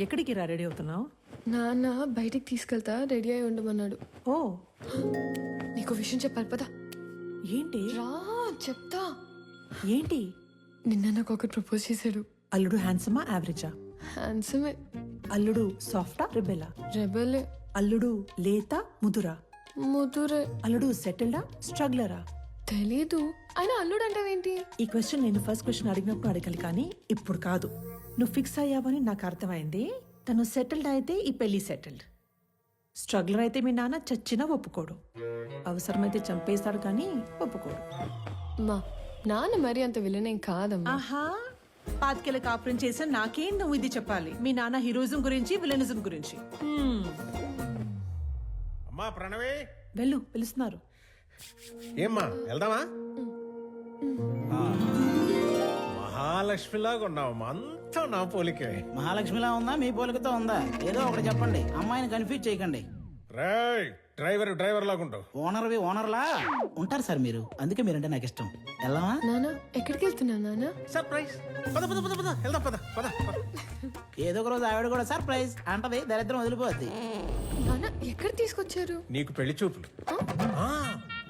ఎక్కడికి రా రెడీ అవుతున్నావు? నాన్న బయటికి తీసుకెళ్తా రెడీ అయి ఉండమన్నాడు. ఓ. నీకు విషయం చెప్పాలి పదా. ఏంటి? రా చెప్తా. ఏంటి? నిన్న నాకు ఒకటి ప్రపోజ్ చేశాడు. అల్లుడు హ్యాండ్సమా యావరేజా? హ్యాండ్సమే. అల్లుడు సాఫ్టా రిబెలా? రెబలే. అల్లుడు లేత ముదురా? ముదురే. అల్లుడు సెటిల్డా స్ట్రగ్లరా? తెలీదు. ఆయన అల్లుడు అంటావేంటి? ఈ క్వశ్చన్ నేను ఫస్ట్ క్వశ్చన్ అడిగినప్పుడు అడగాలి కానీ ఇప్పుడు కాదు. నువ్వు ఫిక్స్ అయ్యావని నాకు అర్థమైంది. తను సెటిల్డ్ అయితే ఈ పెళ్ళి సెటిల్డ్ స్ట్రగ్లర్ అయితే మీ నాన్న చచ్చినా ఒప్పుకోడు. అవసరమైతే చంపేస్తాడు కానీ ఒప్పుకోడు. మా నాన్న మరి అంత విలనేం కాదమ్మా. ఆహా పాతికేళ్ళ కాపురం చేసా నాకేం నువ్వు ఇది చెప్పాలి. మీ నాన్న హీరోయిజం గురించి విలనిజం గురించి. అమ్మా ప్రణవి. వెళ్ళు పిలుస్తున్నారు. ఏమ్మా వెళ్దామా? ఆ. మహాలక్ష్మిలాగా ఉన్నావమ్మా అంతా నా పోలికే. మహాలక్ష్మిలా ఉందా? మీ పోలికతో ఉందా? ఏదో ఒకటి చెప్పండి. అమ్మాయిని కన్ఫ్యూజ్ చేయకండి. రేయ్ డ్రైవర్ డ్రైవర్ లాగుంటావు ఓనర్వి ఓనర్లా? ఉంటారు సార్ మీరు. అందుకే మీరంటే నాకు ఇష్టం. వెళ్దామా? నాన్న ఎక్కడికి వెళ్తున్నా నాన్న సర్ప్రైజ్. పద పద పద పద. వెళ్దాం పద పద పద. ఏదో ఒక రోజు ఆవిడ కూడా సర్ప్రైజ్. అంటది దరిద్రం వదిలిపోద్ది. నాన్న ఎక్కడ తీసుకొచ్చారు? నీకు పెళ్ళి చూపులు. ఆ,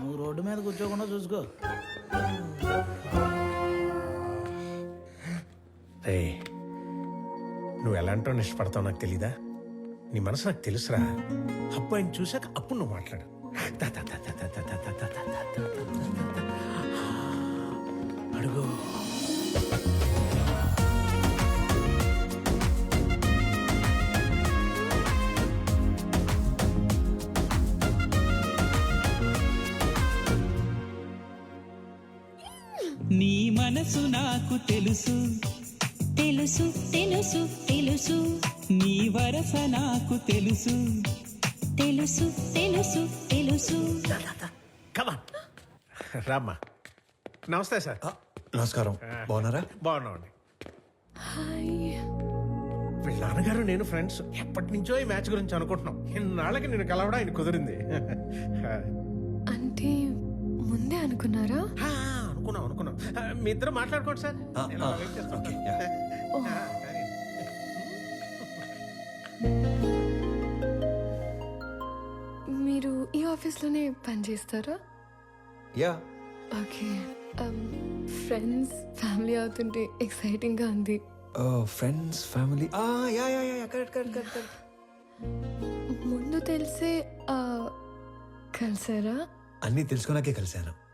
నువ్వు రోడ్డు మీద కూర్చోకుండా చూసుకో నువ్వు ఎలాంటో ఇష్టపడతావు నాకు తెలీదా నీ మనసు నాకు తెలుసురా అబ్బాయిని చూశాక అప్పుడు నువ్వు మాట్లాడు అడుగు నీ మనసు నాకు తెలుసు. తెలుసు తెలుసు తెలుసు. నీ వరస నాకు తెలుసు. తెలుసు తెలుసు తెలుసు. రామ్మా. నమస్తే సార్. నమస్కారం. బాగున్నారా? బాగున్నామండి. వీళ్ళ నాన్నగారు నేను ఫ్రెండ్స్. ఎప్పటి నుంచో ఈ మ్యాచ్ గురించి అనుకుంటున్నాం. ఇన్నాళ్ళకి నేను కలవడం ఆయన కుదిరింది. అంటే ముందే అనుకున్నారా? అనుకున్నాం అనుకున్నాం. ఆ, మీ ఇద్దరు మాట్లాడుకోండి సార్. ఆ, నేను ఆ, అలా వెయిట్ చేస్తాను. Okay, yeah. ఆ, కానీ- మీరు ఈ ఆఫీస్లోనే పనిచేస్తారా యా. ఓకే. ఫ్రెండ్స్ ఫ్యామిలీ అవుతుంటే ఎక్సైటింగ్గా ఉంది. Friends family yeah yeah yeah correct correct correct correct. ముందు తెలిసే ఆ, కలిసారా? అన్నీ తెలుసుకున్నాకే కలిశాను.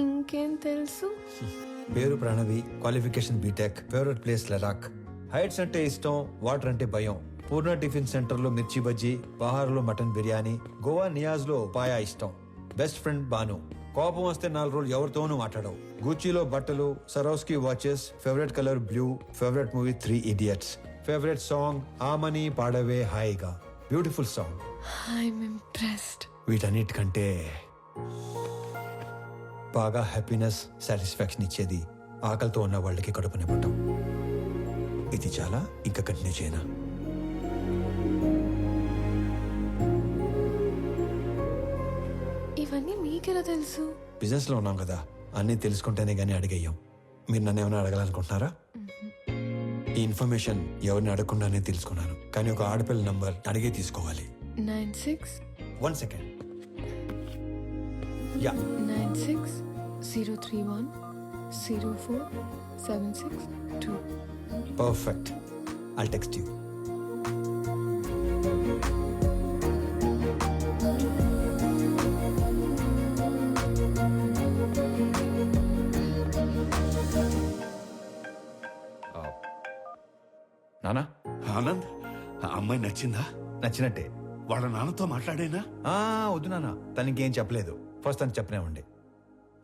ఇంకేం తెలుసు? పేరు Pranavi qualification B Tech favourite place Ladakh. Heights అంటే ఇష్టం వాటర్ అంటే భయం. పూర్ణ టిఫిన్ సెంటర్లో మిర్చి బజ్జీ బహార్లో మటన్ బిర్యానీ గోవా నియాజ్లో పాయా ఇష్టం. Best friend Banu. కోపం వస్తే నాలుగు రోజులు ఎవరితోనూ మాట్లాడవు. గూచీలో బట్టలు Swarovski watches favourite colour blue favourite movie three idiots favourite song Amani పాడవే హాయిగా. బ్యూటిఫుల్ సాంగ్ ఐఎమ్ ఇంప్రెస్డ్ వీటన్నిటికంటే బాగా హ్యాపీనెస్ సాటిస్ఫాక్షన్ ఇచ్చేది ఆకలితో ఉన్న వాళ్ళకి కడుపు నింపటం. ఇది చాలా ఇంకా కంటిన్యూ చేయనా ఇవన్నీ మీకెలా తెలుసు? బిజినెస్లో ఉన్నాం కదా అన్నీ తెలుసుకుంటేనే గానీ అడిగేయం. మీరు నన్ను ఏమైనా అడగాలనుకుంటున్నారా? ఈ ఇన్ఫర్మేషన్ ఎవరిని అడగకుండానే తెలుసుకున్నాను. కానీ ఒక ఆడపిల్ల నంబర్ అడిగే తీసుకోవాలి. Nine six one second. Yeah. Nine six zero three one zero four seven six two. Perfect I'll text you నానా ఆనంద్ ఆ అమ్మాయి నచ్చిందా? నచ్చినట్టే. వాళ్ళ నాన్నతో మాట్లాడేనా? ఆ, వద్దు నానా తనకి ఏం చెప్పలేదు. ఫస్ట్ తను చెప్పనే ఉండే.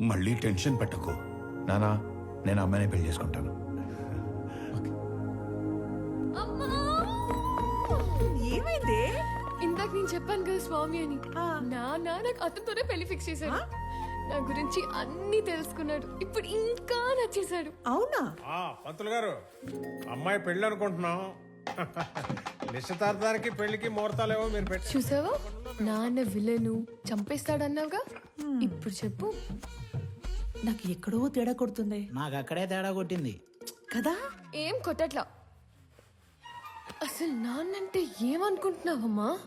మళ్ళీ టెన్షన్ పెట్టకు. నానా నేను అమ్మాయిని పెళ్ళి చేసుకుంటాను. ఏమైంది? ఇందాక నేను చెప్పాను కదా స్వామి అని. నా నాకు అతనితోనే పెళ్ళి ఫిక్స్ చేశాడు. నా గురించి అన్ని తెలుసుకున్నాడు. ఇప్పుడు ఇంకా నచ్చేశాడు. అవునా? ఆ, పంతులు గారు అమ్మాయి పెళ్ళి అనుకుంటున్నాం నిశ్చితార్థానికి పెళ్ళికి ముహూర్తాలేవో మీరు పెట్టి చూసావా? నాన్న విలను చంపేస్తాడన్నావుగా? ఇప్పుడు చెప్పు. నాకు ఎక్కడో తేడా కొడుతుంది. నాకు అక్కడే తేడా కొట్టింది. కదా? ఏం కొట్టట్లా? అసలు నాన్నంటే ఏమనుకుంటున్నావమ్మా?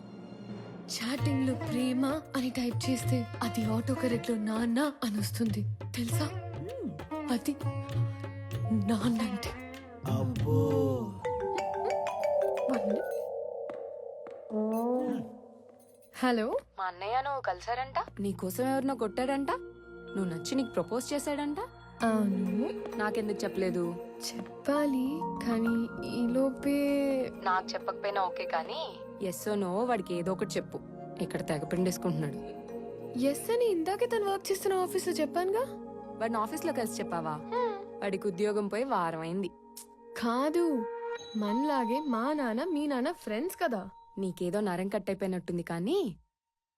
చాటింగ్లో ప్రేమ అని టైప్ చేస్తే అది ఆటో కరెక్ట్లో నాన్న అని వస్తుంది. తెలుసా? అది నాన్నంటే. అబ్బో. హలో? మా అన్నయ్య నువ్వు కలిసారంట? నీకోసం ఎవరినో కొట్టాడంట? నువ్వు నచ్చి నీకు ప్రపోజ్ చేశాడంట? అవును. నాకెందుకు చెప్పలేదు? చెప్పాలి కానీ ఈలోపే నాకు చెప్పకపోయినా ఓకే కానీ? ఎస్ నో వాడికి ఏదో ఒకటి చెప్పు. ఇక్కడ తెగ పిండేసుకుంటున్నాడు. ఎస్ అని ఇందాకే తను వర్క్ చేస్తున్న ఆఫీస్లో చెప్పానుగా? వాడిని ఆఫీస్లో కలిసి చెప్పావా? వాడికి ఉద్యోగం పోయి వారం అయింది కాదు. మనలాగే మా నాన్న మీ నాన్న ఫ్రెండ్స్ కదా. నీకేదో నరం కట్టయిపోయినట్టుంది కానీ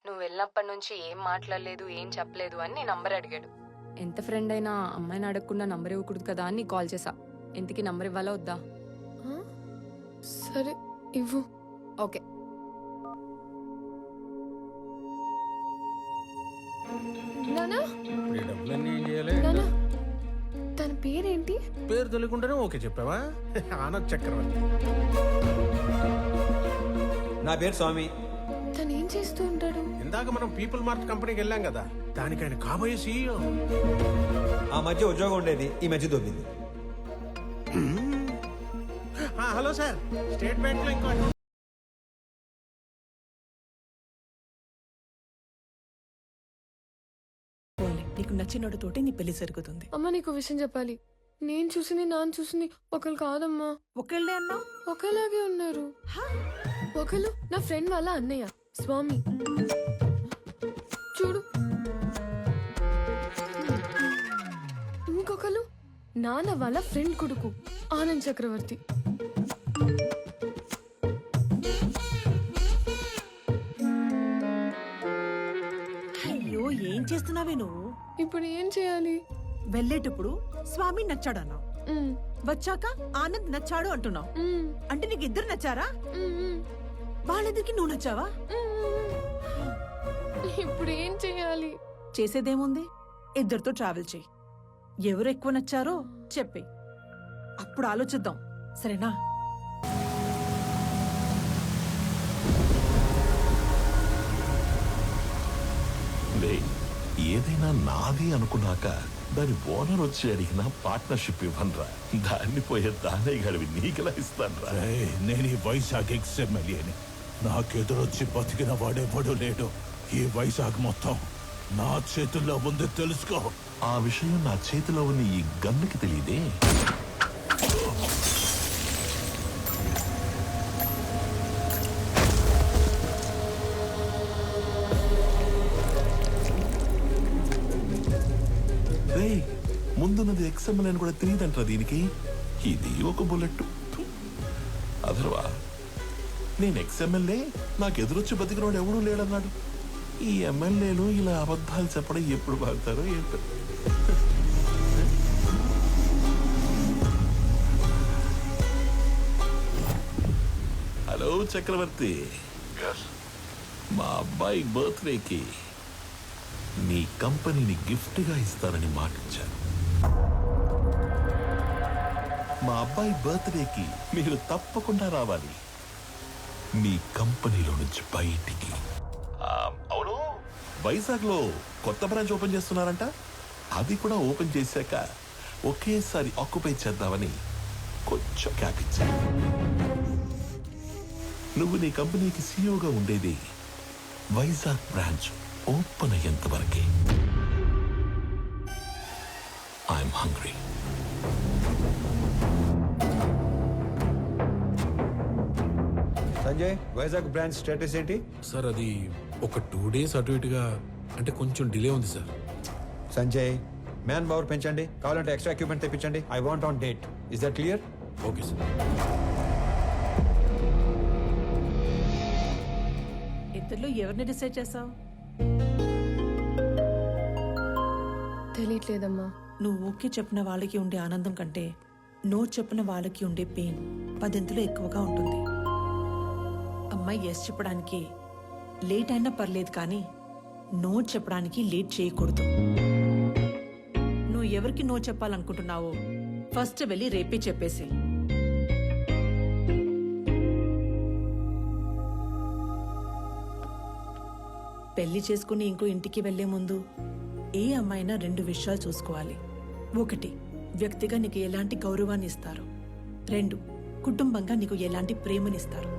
నువ్వు వెళ్ళినప్పటి నుంచి ఏం మాట్లాడలేదు ఏం చెప్పలేదు అని నీ నంబర్ అడిగాడు. ఎంత ఫ్రెండ్ అయినా అమ్మాయిని అడగకుండా నంబర్ ఇవ్వకూడదు కదా అని నీకు కాల్ చేసా ఇంతకీ నంబర్ ఇవ్వాలా వద్దా? సరే ఇవ్వు. ఓకే. నానా? ఈ డబ్బులన్నీ ఏం చేయాలి? నానా తన పేరేంటి? పేరు తెలియకుండానే ఓకే చెప్పావా? ఆనంద్ చక్రవర్తి నా పేరు స్వామి. తను ఏం చేస్తూ ఉంటాడు? ఇందాక మనం పీపుల్ మార్ట్ కంపెనీకి వెళ్ళాం కదా దానికి ఆయన కాబోయే సీఈఓ ఆ మధ్య ఉద్యోగం ఉండేది ఈ మధ్య దొబ్బింది. హలో సార్ స్టేట్ బ్యాంక్లో ఇంకో పోన్లే, నీకు నచ్చినోడితోటి నీ పెళ్ళి జరుగుతుంది. అమ్మ నీకు విషయం చెప్పాలి. నేను చూసింది నాన్న చూసింది ఒకరు కాదమ్మా. ఒకళ్ళే అన్నావు? ఒకలాగే ఉన్నారు. ఒకరు నా ఫ్రెండ్ వాళ్ళ అన్నయ్య స్వామి. చూడు. ఇంకొకరు నాన్న వాళ్ళ ఫ్రెండ్ కొడుకు ఆనంద్ చక్రవర్తి. అయ్యో ఏం చేస్తున్నావే నువ్వు? ఇప్పుడు ఏం చేయాలి? వెళ్ళేటప్పుడు స్వామి నచ్చాడు అన్నావు ఉమ్, వచ్చాక ఆనంద్ నచ్చాడు అంటున్నావు. అంటే నీకు ఇద్దరు నచ్చారా? వాళ్ళిద్దరికి నువ్వు నచ్చావా. ఇప్పుడు ఏం చేయాలి? చేసేదేముంది? ఇద్దరితో ట్రావెల్ చెయ్యి ఎవరు ఎక్కువ నచ్చారో చెప్పి అప్పుడు ఆలోచిద్దాం. సరేనా? లే ఏదైనా నాది అనుకున్నాక దాని ఓనర్ వచ్చి అడిగిన పార్ట్నర్షిప్ ఇవ్వనరా. దాన్ని పోయే దానే గడివి నీకెలా ఇస్తానరా? నేను ఈ వైజాగ్ ఎక్స్ ఎమ్మెల్యేని నాకెదురొచ్చి బతికిన వాడెవడు లేడు. ఈ వైజాగ్ మొత్తం నా చేతుల్లో ఉంది తెలుసుకో. ఆ విషయం నా చేతిలో ఉన్న ఈ గన్నుకి తెలియదే. ఎక్స్ఎంఎల్ అని కూడా తెలియదంటారా దీనికి. ఇది ఒక బుల్లెట్ అదర్వా నేను ఎక్స్ఎమ్మెల్యే నాకు ఎదురొచ్చి బతికినోడు ఎవడూ లేడన్నాడు. ఈ ఎమ్మెల్యేలు ఇలా అబద్ధాలు చెప్పడం ఎప్పుడు బాగుతారో ఏంటో. హలో చక్రవర్తి. మా అబ్బాయి బర్త్డేకి నీ కంపెనీని గిఫ్ట్గా ఇస్తానని మాటిచ్చాను మా అబ్బాయి బర్త్డేకి మీరు తప్పకుండా రావాలి. మీ కంపెనీలో నుంచి బయటికి. అవును. వైజాగ్లో కొత్త బ్రాంచ్ ఓపెన్ చేస్తున్నారంట. అది కూడా ఓపెన్ చేశాక ఒకేసారి ఆక్యుపై చేద్దామని కొంచెం క్యాప్ ఇచ్చాను నువ్వు నీ కంపెనీకి సీఈఓగా ఉండేది వైజాగ్ బ్రాంచ్ ఓపెన్ అయ్యేంత వరకే. I'm hungry. Sanjay Vizag branch status ఏంటి? సార్ అది ఒక టూ డేస్ అటు ఇటుగా అంటే కొంచెం డిలే ఉంది సార్. సంజయ్ మ్యాన్ పవర్ పెంచండి. కావాలంటే extra equipment తెప్పించండి. I want on date. Is that clear? Okay sir. ఇద్దరిలో ఎవరిని డిసైడ్ చేసావు తెలియట్లేదమ్మా నువ్వు ఓకే చెప్పిన వాళ్ళకి ఉండే ఆనందం కంటే నో చెప్పిన వాళ్ళకి ఉండే పెయిన్ పదింతలో ఎక్కువగా ఉంటుంది. అమ్మాయి ఎస్ చెప్పడానికి లేట్ అయినా పర్లేదు కానీ నో చెప్పడానికి లేట్ చేయకూడదు. నువ్వు ఎవరికి నో చెప్పాలనుకుంటున్నావో ఫస్ట్ వెళ్ళి రేపే చెప్పేసి. పెళ్ళి చేసుకుని ఇంకో ఇంటికి వెళ్ళే ముందు ఏ అమ్మాయినా రెండు విషయాలు చూసుకోవాలి. ఒకటి వ్యక్తిగా నీకు ఎలాంటి గౌరవాన్ని ఇస్తారు? రెండు కుటుంబంగా నీకు ఎలాంటి ప్రేమనిస్తారు